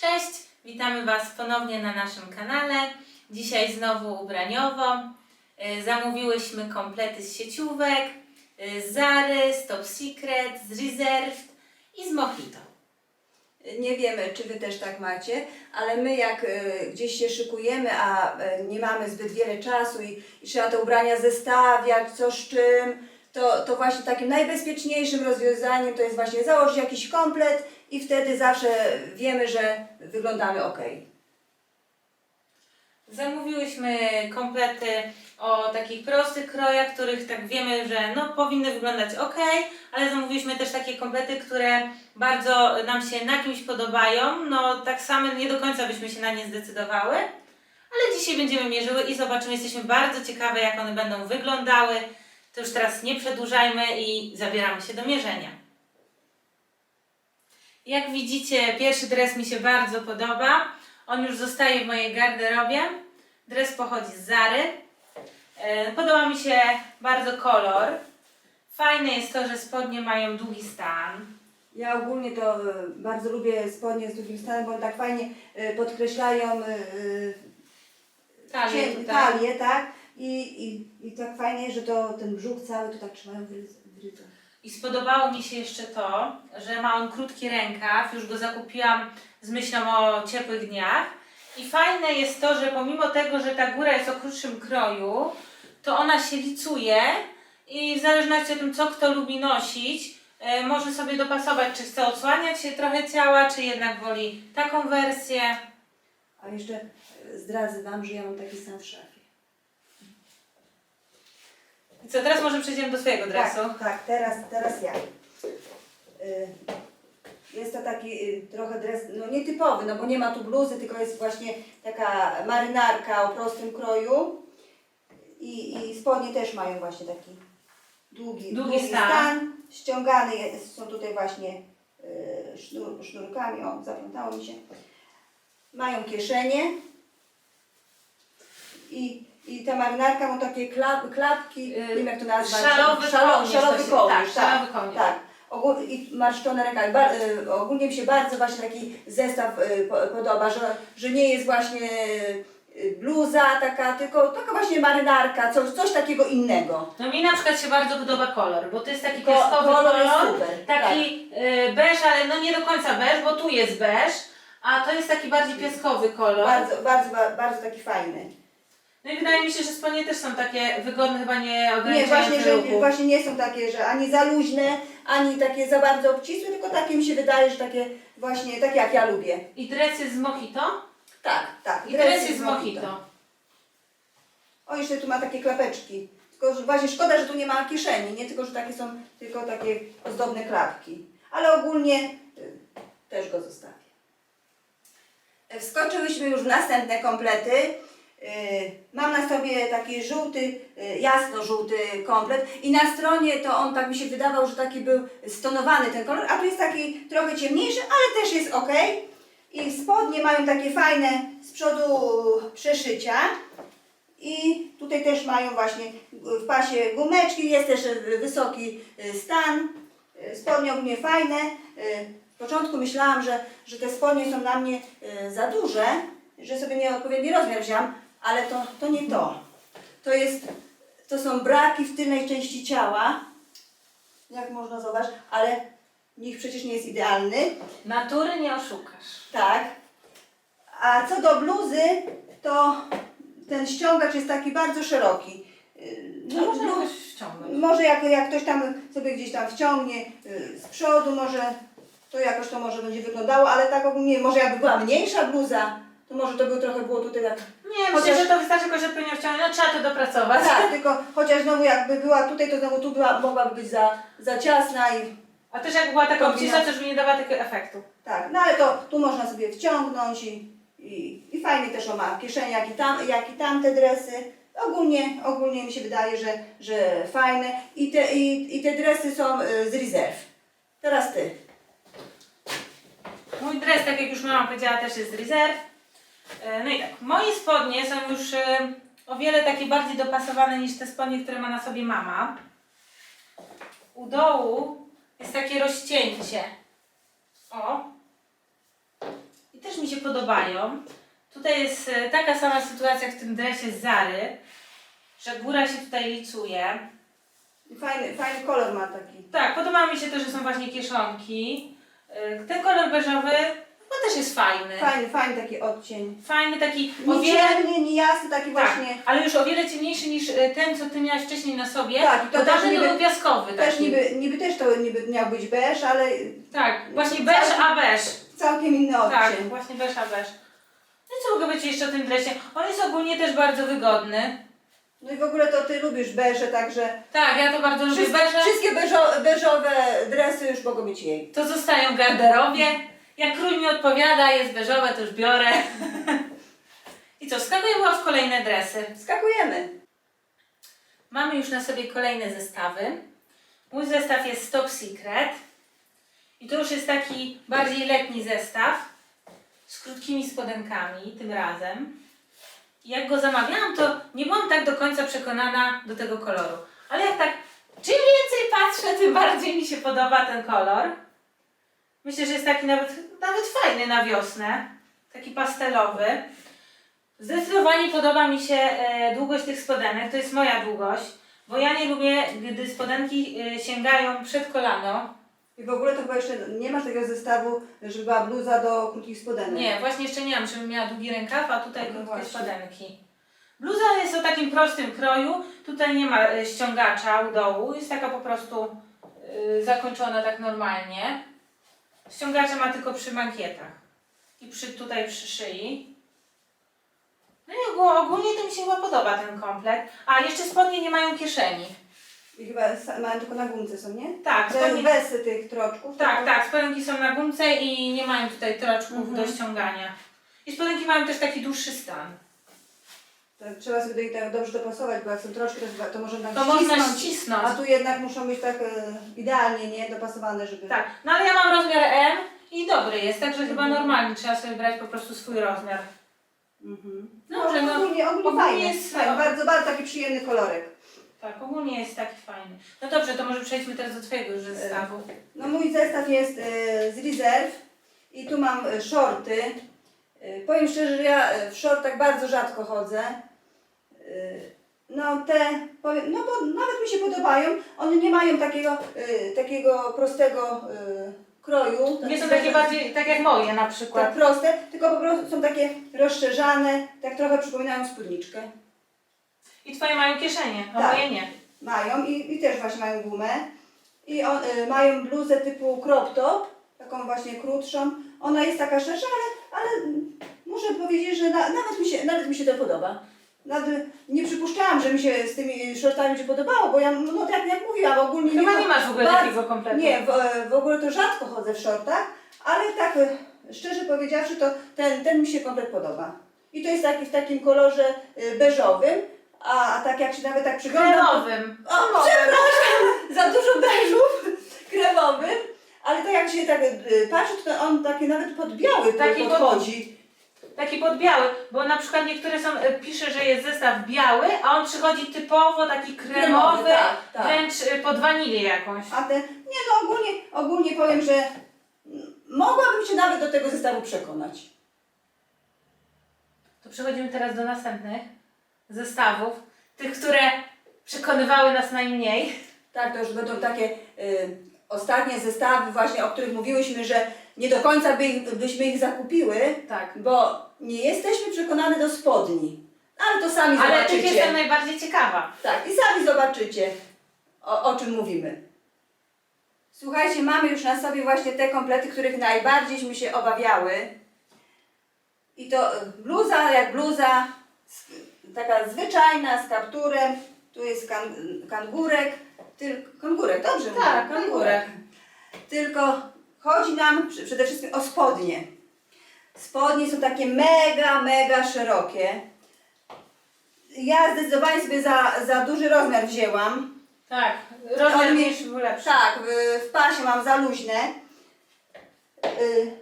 Cześć, witamy Was ponownie na naszym kanale. Dzisiaj znowu ubraniowo. Y, Zamówiłyśmy komplety z sieciówek, y, z Zary, z Top Secret, z Reserved i z Mojito. Nie wiemy, czy Wy też tak macie, ale my jak gdzieś się szykujemy, a nie mamy zbyt wiele czasu i, i trzeba te ubrania zestawiać, co z czym, to, to właśnie takim najbezpieczniejszym rozwiązaniem to jest właśnie założyć jakiś komplet i wtedy zawsze wiemy, że wyglądamy ok. Zamówiłyśmy komplety o takich prostych krojach, których tak wiemy, że no, powinny wyglądać ok, ale zamówiliśmy też takie komplety, które bardzo nam się na kimś podobają. No tak samo nie do końca byśmy się na nie zdecydowały, ale dzisiaj będziemy mierzyły i zobaczymy. Jesteśmy bardzo ciekawe, jak one będą wyglądały. To już teraz nie przedłużajmy i zabieramy się do mierzenia. Jak widzicie, pierwszy dres mi się bardzo podoba. On już zostaje w mojej garderobie. Dres pochodzi z Zary. E, Podoba mi się bardzo kolor. Fajne jest to, że spodnie mają długi stan. Ja ogólnie to e, bardzo lubię spodnie z długim stanem, bo one tak fajnie e, podkreślają Talię talię, tak? I, i, I tak fajnie, że to ten brzuch cały to tak trzymają w ryz- w ryzach. I spodobało mi się jeszcze to, że ma on krótki rękaw. Już go zakupiłam z myślą o ciepłych dniach. I fajne jest to, że pomimo tego, że ta góra jest o krótszym kroju, to ona się licuje i w zależności od tym, co kto lubi nosić, e, może sobie dopasować, czy chce odsłaniać się trochę ciała, czy jednak woli taką wersję. A jeszcze e, zdradzę Wam, że ja mam taki sam w szafie. I co, teraz może przejdziemy do swojego dresu. Tak, tak, teraz, teraz ja. Y, Jest to taki y, trochę dres, no nietypowy, no bo nie ma tu bluzy, tylko jest właśnie taka marynarka o prostym kroju. I, i spodnie też mają właśnie taki długi, Długi stan. Ściągany jest, są tutaj właśnie y, sznur, sznurkami, o zaplątało mi się. Mają kieszenie. I, I ta marynarka ma takie klap, klapki, nie wiem jak to nazwać. Szalowy Szalo- kołnierz to Szalowy się- kołnierz, tak, tak. szalowy kołnierz. tak. I marszczone rękawy. Bar, y, ogólnie mi się bardzo właśnie taki zestaw y, po, podoba, że, że nie jest właśnie y, bluza taka, tylko taka właśnie marynarka, coś, coś takiego innego. No mi na przykład się bardzo podoba kolor, bo to jest taki Ko- piaskowy kolor kolor, jest super, tak. taki y, beż, ale no nie do końca beż, bo tu jest beż, a to jest taki bardziej piaskowy kolor. Bardzo, bardzo, ba- bardzo taki fajny. No i wydaje mi się, że spodnie też są takie wygodne, chyba nie Nie, ograniczające właśnie, że ruchu. właśnie nie są takie, że ani za luźne, ani takie za bardzo obcisłe, tylko takie mi się wydaje, że takie właśnie, takie jak ja lubię. I dres jest z mojito? Tak, tak. I dres jest z mojito. O, jeszcze tu ma takie klapeczki. Tylko że właśnie szkoda, że tu nie ma kieszeni, nie tylko, że takie są tylko takie ozdobne klapki. Ale ogólnie y, też go zostawię. Wskoczyłyśmy już w następne komplety. Y, Mam na sobie taki żółty, y, jasno-żółty komplet i na stronie to on tak mi się wydawał, że taki był stonowany ten kolor, a tu jest taki trochę ciemniejszy, ale też jest ok. I spodnie mają takie fajne z przodu przeszycia. I tutaj też mają właśnie w pasie gumeczki, jest też wysoki y, stan. Spodnie ogólnie fajne. W początku myślałam, że, że te spodnie są na mnie za duże, że sobie nieodpowiedni rozmiar wziąłam, ale to, to nie to. To jest, to są braki w tylnej części ciała, jak można zobaczyć, ale nikt przecież nie jest idealny. Natury nie oszukasz. Tak. A co do bluzy, to ten ściągacz jest taki bardzo szeroki. No można blu- jakoś ściągnąć. może jak, jak ktoś tam sobie gdzieś tam wciągnie yy, z przodu, może to jakoś to może będzie wyglądało, ale tak ogólnie, może jakby była mniejsza bluza, to może to by trochę było tutaj tak. Nie, myślę, Chociaż- że to wystarczy tylko, że płynią wciągnąć, no trzeba to dopracować. Tak, tylko chociaż znowu jakby była tutaj, to znowu tu była, mogłaby być za, za ciasna i A też jak była taka Kombina- obcisła, to już by nie dawała takiego efektu. Tak, no ale to tu można sobie wciągnąć i, i, i fajnie też on ma kieszenie, jak i, tam, jak i tamte dresy. Ogólnie, ogólnie mi się wydaje, że, że fajne. I te, i, i te dresy są y, z rezerw. Teraz ty. Mój dres, tak jak już mama powiedziała, też jest z rezerw. E, No i tak, moje spodnie są już e, o wiele takie bardziej dopasowane niż te spodnie, które ma na sobie mama. U dołu jest takie rozcięcie. O. I też mi się podobają. Tutaj jest e, taka sama sytuacja jak w tym dresie z Zary, że góra się tutaj licuje. I Fajny, fajny kolor ma taki. Tak, podoba mi się to, że są właśnie kieszonki. Ten kolor beżowy no też jest fajny. Fajny, fajny taki odcień. Fajny taki o Nie wiele, ciemny, nie jasny, taki tak, właśnie. ale już o wiele ciemniejszy niż e, ten, co ty miałaś wcześniej na sobie. Tak, i to też tamten niby- był piaskowy Też taki. niby, niby też to niby miał być beż, ale Tak, właśnie beż a beż. całkiem inny Tak, odcień. właśnie beż a beż. No i co mogę powiedzieć jeszcze o tym dresie? On jest ogólnie też bardzo wygodny. No i w ogóle to ty lubisz beże, także Tak, ja to bardzo lubię wszystkie, beże. wszystkie beżo, beżowe dresy już mogą być jej. To zostają w garderobie. Jak król mi odpowiada, jest beżowe, to już biorę. I co, skakujemy w kolejne dresy. Skakujemy. Mamy już na sobie kolejne zestawy. Mój zestaw jest Top Secret. I to już jest taki bardziej letni zestaw z krótkimi spodenkami tym razem. I jak go zamawiałam, to nie byłam tak do końca przekonana do tego koloru. Ale jak tak czym więcej patrzę, tym bardziej mi się podoba ten kolor. Myślę, że jest taki nawet, nawet fajny na wiosnę. Taki pastelowy. Zdecydowanie podoba mi się e, długość tych spodenek. To jest moja długość. Bo ja nie lubię, gdy spodenki e, sięgają przed kolano. I w ogóle to chyba jeszcze nie masz takiego zestawu, żeby była bluza do krótkich spodenek. Nie, właśnie jeszcze nie mam, żebym miała długi rękaw, a tutaj No krótkie spodenki. Bluza jest o takim prostym kroju. Tutaj nie ma e, ściągacza u dołu. Jest taka po prostu zakończona tak normalnie. Ściągacza ma tylko przy mankietach. I przy, tutaj przy szyi. No i ogó- ogólnie to mi się chyba podoba ten komplet. A, jeszcze spodnie nie mają kieszeni. I chyba sa- mają tylko na gumce są, nie? Tak, Te spodnie, wesy tych troczków. tak, tylko- tak, spodenki są na gumce i nie mają tutaj troczków Mhm. do ściągania. I spodenki mają też taki dłuższy stan. Trzeba sobie nich tak dobrze dopasować, bo jak są troczki, to, może nam To można ścisnąć. A tu jednak muszą być tak e, idealnie, nie? Dopasowane, żeby... Tak, no ale ja mam rozmiar M i dobry jest, także chyba Mhm. normalnie trzeba sobie brać po prostu swój rozmiar. Mhm. Dobrze, no, ogólnie, ogólnie, ogólnie fajnie, jest- fajnie. Bardzo, bardzo taki przyjemny kolorek. Tak, ogólnie jest taki fajny. No dobrze, to może przejdźmy teraz do Twojego już zestawu. No mój zestaw jest e, z Reserve i tu mam e, shorty. E, powiem szczerze, że ja e, w shortach bardzo rzadko chodzę. E, no te, powiem, no bo nawet mi się podobają. One nie mają takiego, e, takiego prostego e, kroju. Nie są takie bardziej, tak jak moje na tak przykład. proste, tylko po prostu są takie rozszerzane, tak trochę przypominają spódniczkę. I Twoje mają kieszenie, a Tak. moje nie. Mają i, i też właśnie mają gumę. I on, y, mają bluzę typu crop top, taką właśnie krótszą. Ona jest taka szersza, ale, ale muszę powiedzieć, że na, nawet, mi się, nawet mi się to podoba. Nie przypuszczałam, że mi się z tymi shortami będzie podobało, bo ja, no tak jak mówiłam, ogólnie Chyba cho- nie masz w ogóle bardzo- takiego kompletu. Nie, w, w ogóle to rzadko chodzę w shortach, ale tak y, szczerze powiedziawszy, to ten, ten mi się komplet podoba. I to jest taki w takim kolorze y, beżowym, a, a tak jak się nawet tak przyglądam... Kremowym. o, przepraszam, za dużo beżów kremowym, ale tak jak się tak y, patrzy, to on taki nawet pod biały Taki pod- podchodzi. Taki podbiały, bo na przykład niektóre są, e, pisze, że jest zestaw biały, a on przychodzi typowo taki kremowy, tak, tak. wręcz e, pod wanilię jakąś. A ten, nie no ogólnie, ogólnie powiem, że mogłabym się nawet do tego zestawu przekonać. To przechodzimy teraz do następnych zestawów. Tych, które przekonywały nas najmniej. Tak, to już będą takie y, ostatnie zestawy właśnie, o których mówiłyśmy, że nie do końca by, byśmy ich zakupiły, Tak. bo nie jesteśmy przekonane do spodni. Ale to sami Ale tych zobaczycie. jestem najbardziej ciekawa. Tak, i sami zobaczycie, o, o czym mówimy. Słuchajcie, mamy już na sobie właśnie te komplety, których najbardziejśmy się obawiały. I to e, bluza jak bluza, taka zwyczajna, z kapturem. Tu jest kan, kangurek. Tylko, kangurek, dobrze mówię? Tak, kangurek. Tylko chodzi nam przy- przede wszystkim o spodnie. Spodnie są takie mega, mega szerokie. Ja zdecydowanie sobie za, za duży rozmiar wzięłam. Tak. Rozmiar On mi- mniejszy był lepszy. Tak, w, w pasie mam za luźne. Y,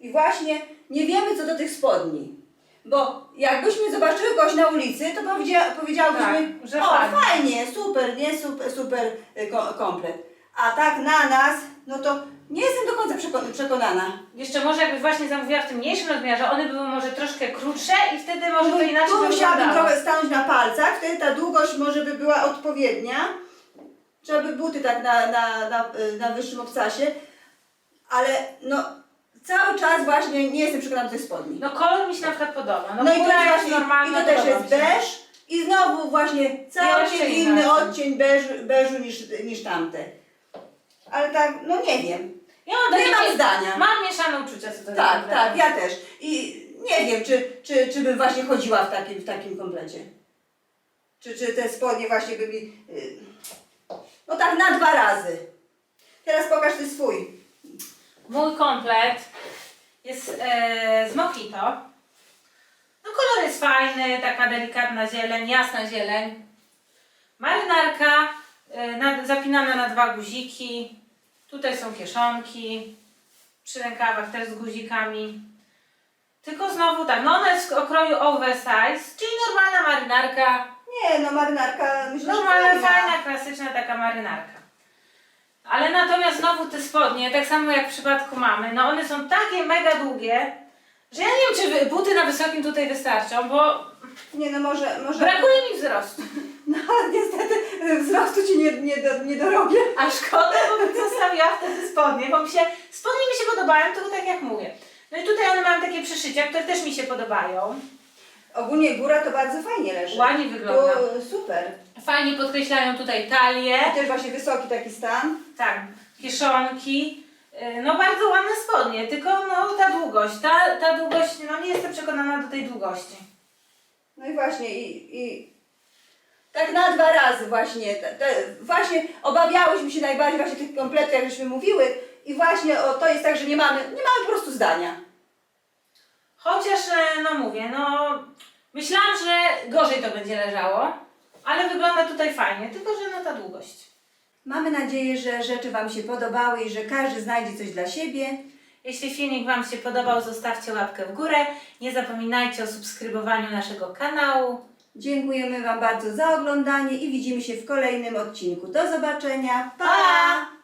I właśnie nie wiemy co do tych spodni. Bo jakbyśmy zobaczyły kogoś na ulicy, to powiedzia, powiedziałybyśmy, Tak, że o fajnie. fajnie, super, nie, super, super y, ko- komplet. A tak na nas, no to nie jestem do końca przeko- przekonana. Jeszcze może jakbyś właśnie zamówiła w tym mniejszym rozmiarze, one były może troszkę krótsze i wtedy może to Tu- inaczej tu by musiałabym wyglądało. trochę stanąć na palcach, wtedy ta długość może by była odpowiednia. Trzeba by buty tak na, na, na, y, na wyższym obcasie, ale no cały czas właśnie nie jestem przekonana do tych spodni. No kolor mi się na przykład podoba. No, No, i to, jest właśnie, i to też jest beż i znowu właśnie Jeszcze całkiem inny inaczej. odcień beżu, beżu niż, niż tamte. Ale tak, no nie wiem. Ja mam Nie takie, mam zdania. Mam mieszane uczucia co do Tak, tego. tak, ja też. I nie wiem, czy, czy, czy bym właśnie chodziła w takim, w takim komplecie. Czy, czy te spodnie właśnie by mi... y, No tak na dwa razy. Teraz pokaż ty swój. Mój komplet jest e, z Mojito. No kolor jest fajny, taka delikatna zieleń, jasna zieleń. Marynarka e, na, zapinana na dwa guziki. Tutaj są kieszonki. Przy rękawach też z guzikami. Tylko znowu tak, no ona jest w okroju oversize, czyli normalna marynarka. Nie, no marynarka myślę, że Normalna, fajna, klasyczna taka marynarka. Ale natomiast znowu te spodnie, tak samo jak w przypadku mamy, no one są takie mega długie, że ja nie wiem, czy buty na wysokim tutaj wystarczą, bo Nie, no może... może... brakuje mi wzrostu. No ale niestety y, wzrostu ci nie, nie, do, nie dorobię. A szkoda, bo bym zostawiła wtedy spodnie, bo mi się, spodnie mi się podobają, tylko tak jak mówię. No i tutaj one mają takie przyszycia, które też mi się podobają. Ogólnie góra to bardzo fajnie leży. Ładnie wygląda. Tu, super. Fajnie podkreślają tutaj talię. I też właśnie wysoki taki stan. Tak, kieszonki. Yy, No bardzo ładne spodnie, tylko no ta długość, ta, ta długość, no nie jestem przekonana do tej długości. No i właśnie i, i tak na dwa razy właśnie, te, te, właśnie obawiałyśmy się najbardziej właśnie tych kompletów, jak żeśmy mówiły i właśnie o, to jest tak, że nie mamy, nie mamy po prostu zdania. Chociaż, e, no mówię, no myślałam, że gorzej to będzie leżało, ale wygląda tutaj fajnie, tylko że no ta długość. Mamy nadzieję, że rzeczy Wam się podobały i że każdy znajdzie coś dla siebie. Jeśli filmik Wam się podobał, zostawcie łapkę w górę. Nie zapominajcie o subskrybowaniu naszego kanału. Dziękujemy Wam bardzo za oglądanie i widzimy się w kolejnym odcinku. Do zobaczenia. Pa!